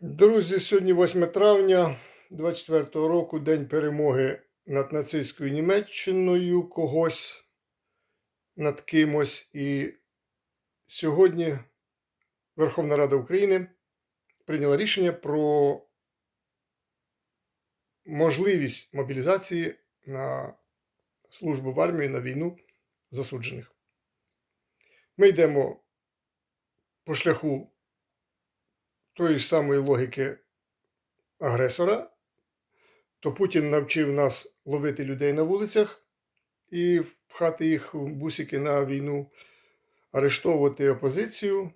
Друзі, сьогодні 8 травня 24-го року, День перемоги над нацистською Німеччиною, когось над кимось. І сьогодні Верховна Рада України прийняла рішення про можливість мобілізації на службу в армії на війну засуджених. Ми йдемо по шляху тої ж самої логіки агресора, то Путін навчив нас ловити людей на вулицях і впхати їх в бусики на війну, арештовувати опозицію.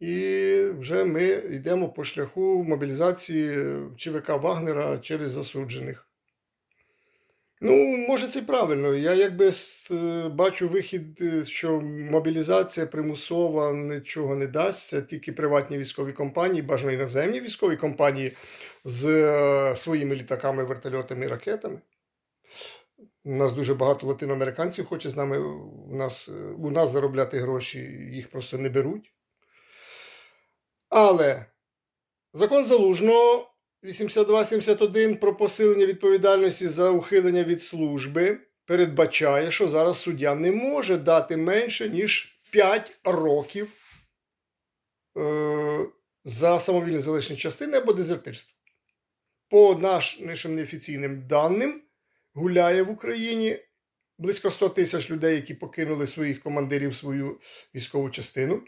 І вже ми йдемо по шляху мобілізації ЧВК Вагнера через засуджених. Ну, може, це правильно. Я якби е, бачу вихід, е, що мобілізація примусова нічого не дасть. Це тільки приватні військові компанії, бажано іноземні військові компанії з е, своїми літаками, вертольотами і ракетами. У нас дуже багато латиноамериканців хоче з нами у нас, у нас заробляти гроші, їх просто не беруть. Але закон залужного 8271 про посилення відповідальності за ухилення від служби передбачає, що зараз суддя не може дати менше, ніж 5 років е, за самовільне залишення частини або дезертирство. По нашим неофіційним даним, гуляє в Україні близько 100 тисяч людей, які покинули своїх командирів свою військову частину.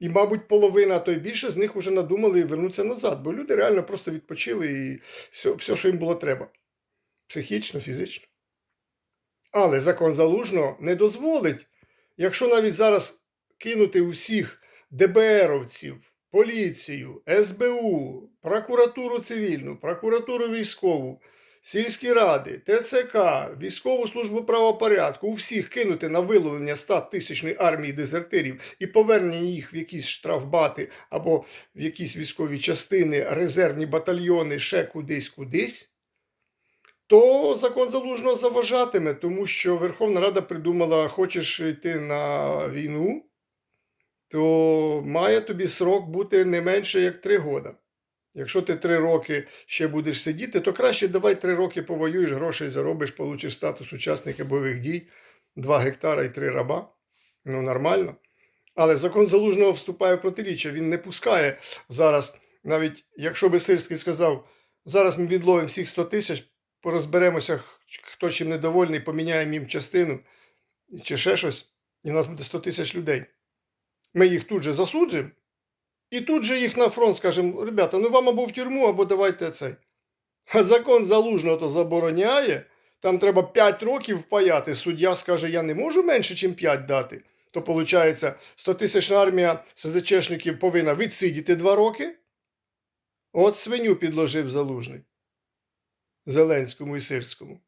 І, мабуть, половина, а то й більше з них вже надумали вернутися назад, бо люди реально просто відпочили і все, все, що їм було треба. Психічно, фізично. Але закон залужного не дозволить, якщо навіть зараз кинути усіх ДБРовців, поліцію, СБУ, прокуратуру цивільну, прокуратуру військову, сільські ради, ТЦК, військову службу правопорядку, у всіх кинути на виловлення 100 тисячної армії дезертирів і повернення їх в якісь штрафбати або в якісь військові частини, резервні батальйони, ще кудись кудись, то закон залужного заважатиме, тому що Верховна Рада придумала: хочеш йти на війну, то має тобі срок бути не менше як три роки. Якщо ти три роки ще будеш сидіти, то краще давай три роки повоюєш, грошей заробиш, получиш статус учасника бойових дій, 2 гектара і 3 раба. Ну, нормально. Але закон залужного вступає в протиріччя. Він не пускає зараз, навіть якщо би Сирський сказав, зараз ми відловимо всіх 100 тисяч, порозберемося, хто чим недовольний, поміняємо їм частину чи ще щось, і у нас буде 100 тисяч людей. Ми їх тут же засуджуємо, і тут же їх на фронт скажемо, ребята, ну вам або в тюрму, або давайте цей. А закон залужного то забороняє. Там треба 5 років впаяти. Суддя скаже, я не можу менше, ніж 5 дати. То виходить, 100 тисячна армія СЗЧшників повинна відсидіти 2 роки. От свиню підложив залужний Зеленському і Сирському.